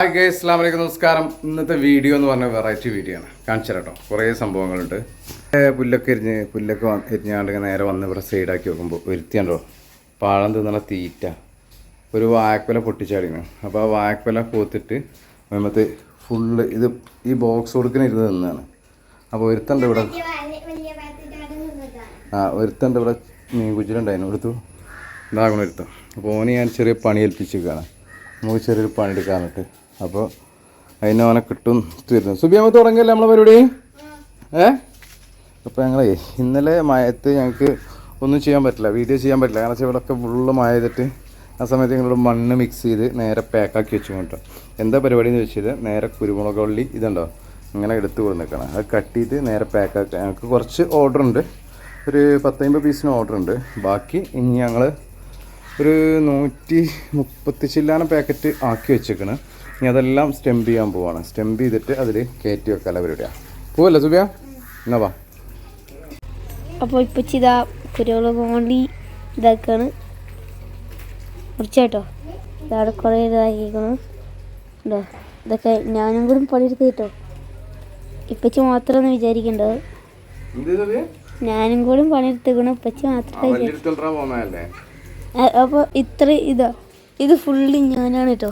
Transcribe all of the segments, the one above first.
Hi അസ്സാം വലൈക്കും നമസ്കാരം. ഇന്നത്തെ വീഡിയോ എന്ന് പറഞ്ഞ വെറൈറ്റി വീഡിയോ ആണ്. കാണിച്ചു കേട്ടോ കുറേ സംഭവങ്ങളുണ്ട്. പുല്ലൊക്കെ എരിഞ്ഞ് പുല്ലൊക്കെ എരിഞ്ഞാണ്ട് ഇങ്ങനെ നേരെ വന്ന് ഇവിടെ സൈഡാക്കി വെക്കുമ്പോൾ ഒരുത്തിയുണ്ടോ പാഴം തിന്നണ തീറ്റ. ഒരു വായക്കൊല പൊട്ടിച്ചാടിക്കണം അപ്പോൾ ആ വായക്കൊല പോത്തിട്ട് മറ്റേ ഫുള്ള് ഇത് ഈ ബോക്സ് കൊടുക്കുന്ന ഇരുന്ന് നിന്നാണ്. അപ്പോൾ ഒരുത്തണ്ട് ഇവിടെ ആ ഒരുത്തണ്ട് ഇവിടെ മീൻ കുച്ചിലുണ്ടായിരുന്നു എടുത്തു ഇതാകണം ഒരുത്തം അപ്പോൾ ഓന് ഞാൻ ചെറിയ പണി ഏൽപ്പിച്ചിരിക്കുകയാണ്. നമുക്ക് ചെറിയൊരു പണി എടുക്കാനിട്ട് അപ്പോൾ അതിന് അവനെ കിട്ടും തീർന്നു സുബിയമ്മ തുടങ്ങിയല്ലേ നമ്മളെ പരിപാടി? ഏ? അപ്പോൾ ഞങ്ങളെ ഇന്നലെ മയത്ത് ഞങ്ങൾക്ക് ഒന്നും ചെയ്യാൻ പറ്റില്ല. വീഡിയോ ചെയ്യാൻ പറ്റില്ല. കാരണം വെച്ചാൽ ഇവിടെയൊക്കെ ഫുള്ള് മഴ ചെയ്തിട്ട് ആ സമയത്ത് ഞങ്ങളോട് മണ്ണ് മിക്സ് ചെയ്ത് നേരെ പാക്കാക്കി വെച്ചു കൊണ്ടോ എന്താ പരിപാടി എന്ന് വെച്ചാൽ നേരെ കുരുമുളക് വള്ളി ഇതുണ്ടോ? ഇങ്ങനെ എടുത്ത് കൊടുത്തേക്കണം അത് കട്ട് ചെയ്ത് നേരെ പാക്കാക്കി ഞങ്ങൾക്ക് കുറച്ച് ഓർഡർ ഉണ്ട്. ഒരു പത്തമ്പത് പീസിന് ഓർഡർ ഉണ്ട്. ബാക്കി ഇനി ഞങ്ങൾ ഒരു നൂറ്റി മുപ്പത്തി ചില്ലാനം പാക്കറ്റ് ആക്കി വെച്ചേക്കണ്. ഇനി അതെല്ലാം സ്റ്റെമ്പ് ചെയ്യാൻ പോവാണ്. സ്റ്റെമ്പ് ചെയ്തിട്ട് അതിൽ കയറ്റി വെക്കാൻ പരിപാടിയാണ് പോവല്ലേ സുബിയ? എന്നാ വാ. അപ്പോൾ ഇപ്പച്ചി ചിതാ കുരുമുളക് കൊണ്ട് ഇതാക്കാണ്. മുറിച്ചേട്ടോ. ഇതവിടെ കുറേ ഇതാക്കിക്കണം ഉണ്ടോ ഇതൊക്കെ ഞാനും കൂടി പണിയെടുത്ത് കേട്ടോ. ഇപ്പച്ചി മാത്രമെന്ന് വിചാരിക്കണ്ടത്. ഞാനും കൂടി പണിയെടുത്തേക്കണം ഇപ്പച്ചി മാത്രമേ അപ്പോൾ ഇത്ര ഇതാ. ഇത് ഫുള്ള് ഞാനാണ് കേട്ടോ.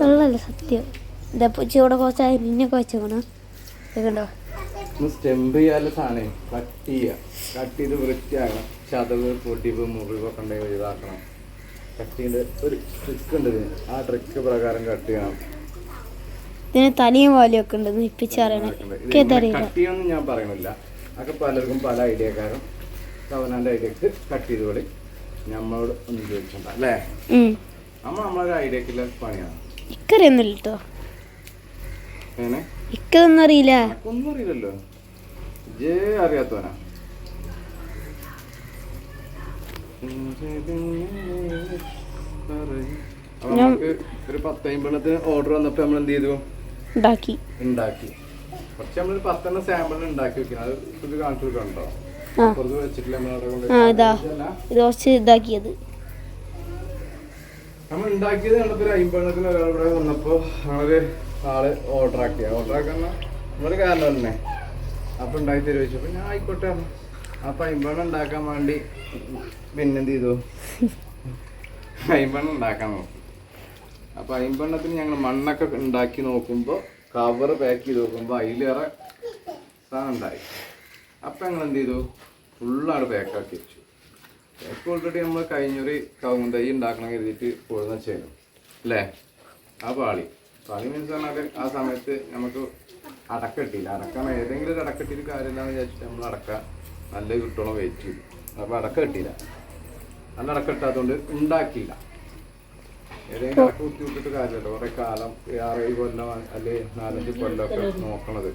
തൊള്ളല്ല സത്യം. ഇതാ ചൂടെ കുറച്ച് അരിഞ്ഞൊക്കെ ഇതൊക്കെണ്ടോ? സ്റ്റെമ്പ് ചെയ്യാല സാധനം കട്ട് ചെയ്യുക കട്ട് ചെയ്ത് വൃത്തിയാക്കണം ചതവ് പൊടിവ് മുറിവൊക്കെ ഉണ്ടെങ്കിൽ ഒഴിവാക്കണം. കട്ട് ചെയ്ത് ഒരു ട്രിക്ക് ഉണ്ട് ആ ട്രിക്ക് പ്രകാരം കട്ട് ചെയ്യണം. ഇതിന് തനിയും വാലിയൊക്കെ ഉണ്ട്. ഉണ്ടെന്ന് ഇപ്പച്ചി അറിയണേ എനിക്ക് ഇതറിയില്ല. കട്ട് ചെയ്യണമെന്ന് ഞാൻ പറയണില്ല. അതൊക്കെ പലർക്കും പല ഐഡിയക്കാരും അവനാന്റെ ഐഡിയക്ക് കട്ട് ചെയ്ത് കളി. നമ്മളോട് ഒന്നും ചോദിച്ചിട്ടുണ്ട് നമ്മൾ നമ്മളൊരു ഐഡിയക്കുള്ള പണിയാണ്. ഇക്കറിയൊന്നുമില്ല കേട്ടോ എങ്ങനെ? ഇക്കതൊന്നും അറിയില്ല. ഒന്നും അറിയില്ലല്ലോ. ജേ അറിയാത്തവനാ. നമുക്ക് ഒരു പത്തമ്പണ്ണത്തിന് ഓർഡർ വന്നപ്പോ നമ്മൾ എന്ത് ചെയ്തു? ഉണ്ടാക്കി. ഉണ്ടാക്കി. പത്തെണ്ണം സാമ്പിൾ ഉണ്ടാക്കി വെക്കണം. അത് ഇത് കാണിച്ചു കൊടുക്കണ്ടോ വെച്ചിട്ടില്ല നമ്മളവിടെ കൊണ്ട് ഇതാ. ഇത് കുറച്ച് ഇതാക്കിയത്. നമ്മൾ ഉണ്ടാക്കിയത് കണ്ടപ്പോ ഒരു അമ്പണ്ണത്തിന് ഒരാൾ ഇവിടെ വന്നപ്പോ നമ്മളൊരു ആൾ ഓർഡർ ആക്കുന്ന നമ്മളൊരു കാരണം തന്നെ. അപ്പൊ ഉണ്ടാക്കി തരുമോ ചോദിച്ചപ്പോ ഞാൻ ആയിക്കോട്ടെ. അപ്പൊ അമ്പണ്ണം ഉണ്ടാക്കാൻ വേണ്ടി പിന്നെന്ത് ചെയ്തു? അമ്പണ്ണം ഉണ്ടാക്കാൻ നോക്കി. അപ്പൊ അമ്പണ്ണത്തിന് ഞങ്ങൾ മണ്ണൊക്കെ ഉണ്ടാക്കി നോക്കുമ്പോ കവർ പാക്ക് ചെയ്ത് നോക്കുമ്പോ അതിലേറെ സാധനം ഉണ്ടായി. അപ്പൊ ഞങ്ങൾ എന്ത് ചെയ്തു? ഫുള്ളാണ് പാക്കാക്കി വെച്ചു. ഓൾറെഡി നമ്മൾ കഴിഞ്ഞൊരു കവുങ്ങ് തൈ ഉണ്ടാക്കണം കരുതിയിട്ട് കൊഴുന്ന ചെയ്യണം അല്ലേ ആ പാളി. പാളി മീൻസ് പറഞ്ഞാൽ ആ സമയത്ത് നമുക്ക് അടക്ക കിട്ടിയില്ല. അടക്കാൻ ഏതെങ്കിലും ഒരു അടക്ക കാര്യമില്ലാന്ന് വിചാരിച്ചിട്ട് നമ്മൾ അടക്ക നല്ല കിട്ടണം വെയിറ്റ് ചെയ്തു അപ്പോൾ അടക്ക കിട്ടിയില്ല. നല്ല അടക്ക കിട്ടാത്തതുകൊണ്ട് ഉണ്ടാക്കിയില്ല. ഏതെങ്കിലും അടക്ക കുത്തി വിട്ടിട്ട് കാര്യമില്ല. കുറേ കാലം ആറേഴ് കൊല്ലം അല്ലെ നാലഞ്ച് കൊല്ലമൊക്കെ നോക്കണത്.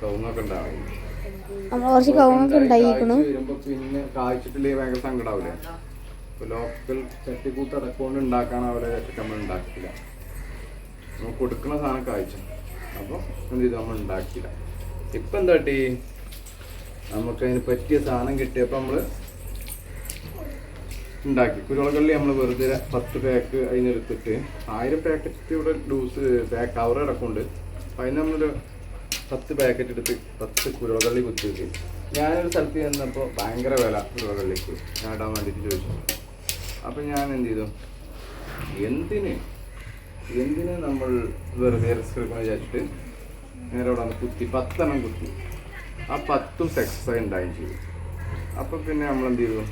കവുങ്ങൊക്കെ ഉണ്ടാവും നമ്മൾ കുറച്ച് കവുങ്ങൊക്കെ ഉണ്ടാക്കിക്കണു പിന്നെ കാഴ്ചട്ടില്ലേ ഭയങ്കര സങ്കടാവില്ലേ ലോക്കൽ ചട്ടിക്കൂത്ത് അടക്കൊണ്ട് ഉണ്ടാക്കാൻ അവരെ നമ്മൾ ഉണ്ടാക്കില്ല. നമ്മൾ കൊടുക്കുന്ന സാധനം കാഴ്ച. അപ്പോൾ എന്ത് ചെയ്തു? നമ്മൾ ഉണ്ടാക്കില്ല. ഇപ്പം എന്താ ടീ നമുക്ക് അതിന് പറ്റിയ സാധനം കിട്ടിയപ്പോൾ നമ്മൾ ഉണ്ടാക്കി. കുരുളകളിൽ നമ്മൾ വെറുതെ പത്ത് പാക്ക് അതിനെടുത്തിട്ട് ആയിരം പാക്കറ്റ് ഇവിടെ ലൂസ് പാക്ക് കവർ അടക്കമുണ്ട്. അപ്പം അതിന് നമ്മളൊരു പത്ത് പാക്കറ്റ് എടുത്ത് പത്ത് കുരുളക്കള്ളി കുത്തി വെച്ചു ഞാനൊരു സ്ഥലത്ത് ചെന്നപ്പോൾ ഭയങ്കര വില കുരുളക്കള്ളിക്ക് ഞാൻ ഇടാൻ വേണ്ടിയിട്ട് ചോദിച്ചു. അപ്പം ഞാൻ എന്ത് ചെയ്തു? എന്തിന്? എന്തിന് നമ്മൾ വെറുതെ റിസ്ക് എടുക്കണം വിചാരിച്ചിട്ട് നേരെ അവിടെ വന്ന് കുത്തി പത്തെണ്ണം കുത്തി. ആ പത്തും സക്സസ് ആയി ഉണ്ടായും ചെയ്തു. അപ്പം പിന്നെ നമ്മൾ എന്ത് ചെയ്തു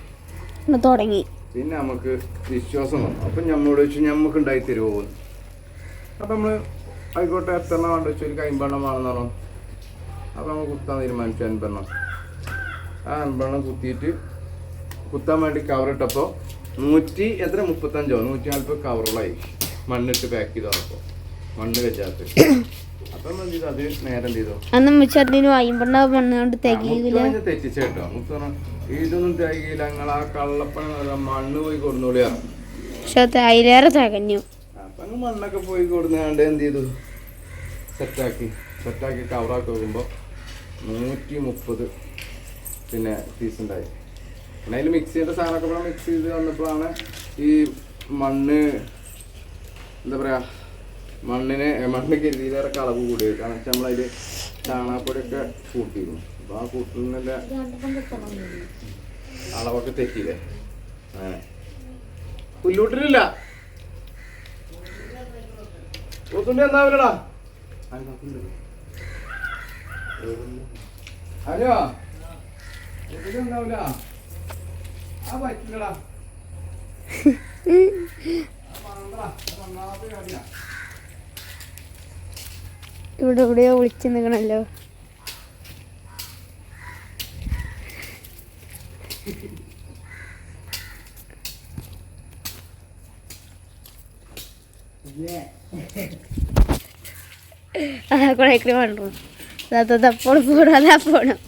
തുടങ്ങി. പിന്നെ നമുക്ക് വിശ്വാസം വന്നു. അപ്പം നമ്മളോട് വെച്ച് നമുക്ക് ഉണ്ടായി തരുമോ അപ്പം നമ്മൾ ആയിക്കോട്ടെ എത്ര എണ്ണം വേണ്ട? വെച്ചാൽ ഒരു കൈമ്പെണ്ണം വേണമെന്ന് പറഞ്ഞു അപ്പം നമ്മൾ കുത്താൻ തീരുമാനിച്ചു അൻപെണ്ണം ആ അൻപെണ്ണം കുത്തിയിട്ട് കുത്താൻ വേണ്ടി കവറിട്ടപ്പോൾ നൂറ്റി എത്ര? മുപ്പത്തഞ്ചോ? നൂറ്റി നാൽപ്പത് കവറുകളായി മണ്ണിട്ട് പാക്ക് ചെയ്തോ അപ്പോൾ മണ്ണ് വെച്ചാൽ അപ്പം എന്ത് അത് നേരം തെറ്റിച്ച കേട്ടോ. ഇതൊന്നും ആ കള്ളപ്പണി മണ്ണ് പോയി പക്ഷെ അതിലേറെ തികഞ്ഞു. അപ്പൊ മണ്ണൊക്കെ പോയി കൊടുന്നാണ്ട് എന്ത് ചെയ്തു? സെറ്റാക്കി സെറ്റാക്കി കവറാക്കി നോക്കുമ്പോൾ നൂറ്റി മുപ്പത് പിന്നെ പീസ് ഉണ്ടായി. പിന്നെ അതിൽ മിക്സ് ചെയ്ത സാധനമൊക്കെ മിക്സ് ചെയ്ത് വന്നപ്പോഴാണ് ഈ മണ്ണ് എന്താ പറയുക മണ്ണിന് മണ്ണ് കരുതിയിലേറെ കളവ് കൂടി കാരണം വെച്ചാൽ നമ്മളതിൽ ചാണകപ്പൊടിയൊക്കെ കൂട്ടിയിരുന്നു. അപ്പോൾ ആ കൂട്ടുന്നതിന്റെ അളവൊക്കെ തെറ്റിയില്ലേ? അങ്ങനെ. പുല്ലൂട്ടിലില്ല. പോത്തുണ്ടി എന്നാവില്ലടാ ഹലോ. പോത്തുണ്ടി എന്നാവില്ല ആ പറ്റില്ലടാ ഇവിടെ എവിടെയോ വിളിച്ചു നിൽക്കണല്ലോ അതാ കൊടൈക്കൽ വേണ്ടു തപ്പോൾ പോണം. അതാ പോണം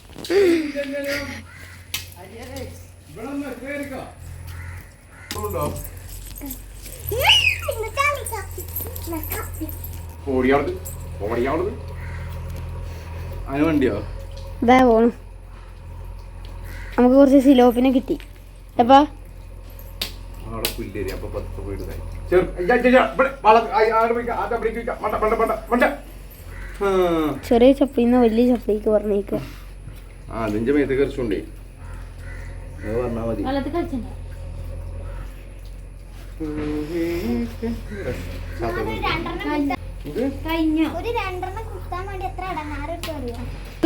ഇതാ പോണം. നമുക്ക് കുറച്ച് സിലോപ്പിനെ കിട്ടി. എപ്പാ? അവിടെ പുല്ലേരി അപ്പൊ പത്ത് വീട്. ചെറു- ചെറിയ ചപ്പിന്ന് വലിയ ചപ്പിക്ക് പറഞ്ഞേക്കുക ആ അതിന്റെ മേത്ത് കറിച്ചുണ്ടേ പറഞ്ഞാ മതി.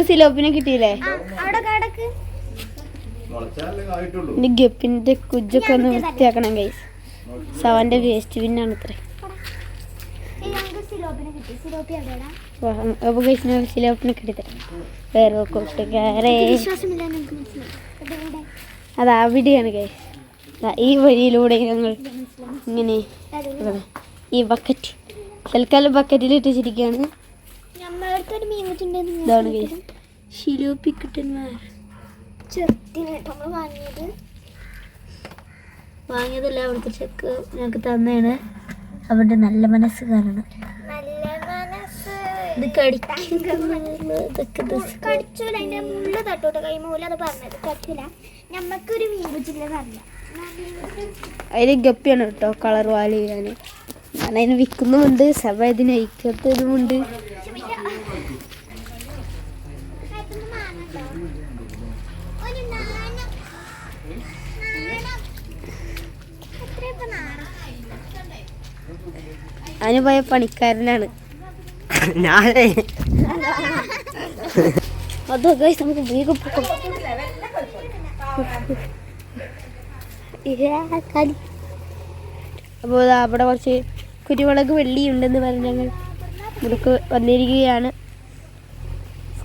സിലോപ്പിനെ കിട്ടിയില്ലേ? അവിടെ കടക്ക് മുളച്ചാലേ ആയിട്ടുള്ളൂ. ഇനി ഗപ്പിന്റെ കുജൊക്കെ ഒന്ന് വൃത്തിയാക്കണം കൈസ് സവന്റെ വേസ്റ്റ് പിന്നാണ് ഇത്ര. സിലോപ്പിനെ കിട്ടിത്തരാം. വേറെ കൂട്ടുകാരെ അത് അവിടെയാണ് ഈ വഴിയിലൂടെ ഞങ്ങൾ ഇങ്ങനെ ഈ ബക്കറ്റ് തൽക്കാലം ബക്കറ്റിൽ ഇട്ടിച്ചിരിക്കുകയാണ് ഇതാണ് വാങ്ങിയത്. വാങ്ങിയതല്ല അവിടുത്തെ ചെക്ക് ഞങ്ങൾക്ക് തന്നെയാണ് അവരുടെ നല്ല മനസ്സ് കാരണം ഇത് കടിച്ചൂല അതിന്റെ മുള്ള തട്ടോട്ട് കൈ മൂല അത് പറഞ്ഞത്. കടിച്ചൂല. ഞമ്മക്കൊരു മീൻ പിടിച്ചില്ലെന്ന് അറിയാം അതിന് ഗപ്പിയാണ് കേട്ടോ കളർ വാൽ ചെയ്യാൻ ഞാൻ അതിന് വിൽക്കുന്നുമുണ്ട് സഭ ഇതിന് നാണം? അതിന് പോയ പണിക്കാരനാണ്. ഞാനേ അതോ ഗൈസ് നമുക്ക് വേഗം പോകാം. അപ്പോൾ ദാ അവിടെ കുറച്ച് കുരുമുളക് വെള്ളി ഉണ്ടെന്ന് പറഞ്ഞ് ഞങ്ങൾ ഇവിടേക്ക് വന്നിരിക്കുകയാണ്.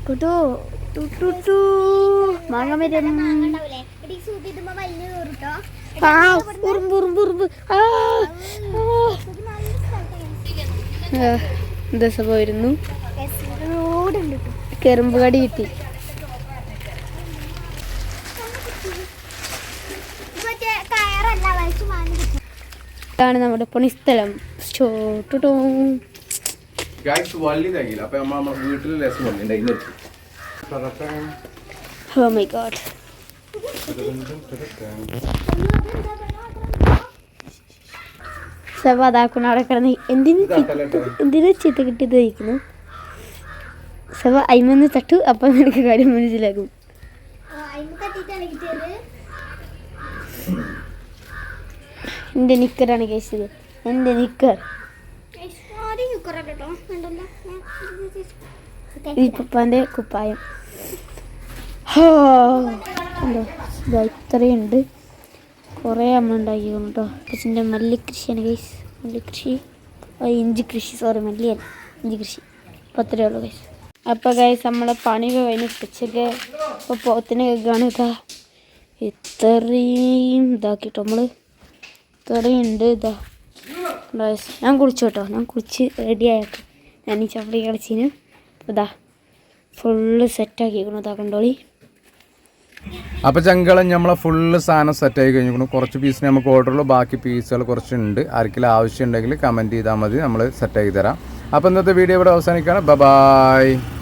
കേട്ടോ ആ. ആ. പോയിരുന്നു കെറുമ്പ് കടി കിട്ടി. ാണ് ഇതാണ് നമ്മുടെ പണിസ്ഥലം. സ്റ്റോ ടു ടു. ഗായ്സ് വള്ളി തകില്ല അപ്പൊ നമ്മ നമ്മ വീട്ടിൽ സഭ അതാക്കണ അവിടെ കിടന്ന് എന്തിനു എന്തിനു ചീത്ത കിട്ടിയത് കഴിക്കുന്നു സഭ അയിമന്ന് തട്ടു അപ്പം നിനക്ക് കാര്യം മനസ്സിലാകും. എന്റെ എന്റെ നിക്കറാണ് കഴിച്ചത് എന്റെ നിക്കർ? ഈ പപ്പാന്റെ കുപ്പായം. ഹോ. ഇത്രയുണ്ട്. കുറേ നമ്മൾ ഉണ്ടാക്കിയിരുന്നു കേട്ടോ അച്ഛന്റെ മല്ലിക്കൃഷിയാണ് ഗൈസ് മല്ലിക്കൃഷി ഇഞ്ചി കൃഷി സോറി മല്ലിയല്ല ഇഞ്ചി കൃഷി അപ്പോൾ അത്രയേ ഉള്ളൂ ഗൈസ് അപ്പോൾ ഗൈസ് നമ്മളെ പണി കഴിഞ്ഞ് ഉച്ചയ്ക്ക് ഇപ്പോൾ പോത്തിനെ കേൾക്കുകയാണ് ഇതാ ഇത്രയും ഇതാക്കിട്ടോ നമ്മൾ ഇത്രയും ഉണ്ട് ഇതാ. ഗൈസ് ഞാൻ കുളിച്ചു കേട്ടോ. ഞാൻ കുളിച്ച് റെഡി ആയിട്ട്. ഞാൻ ഈ ചപ്പടി കളിച്ചിന്. ഇതാ. ഫുള്ള് സെറ്റാക്കിയിരിക്കണം ഇതാ കണ്ടോളി. അപ്പൊ ചങ്കളം നമ്മളെ ഫുള്ള് സാധനം സെറ്റ് ആയി കഴിഞ്ഞു കുറച്ച് പീസിന് നമുക്ക് ഓർഡർ ഉള്ളൂ. ബാക്കി പീസുകൾ കുറച്ചുണ്ട്. ആർക്കെങ്കിലും ആവശ്യമുണ്ടെങ്കിൽ കമന്റ് ചെയ്താൽ മതി. നമ്മൾ സെറ്റ് ആക്കി തരാം. അപ്പോൾ ഇന്നത്തെ വീഡിയോ ഇവിടെ അവസാനിക്കുകയാണ്. ബൈ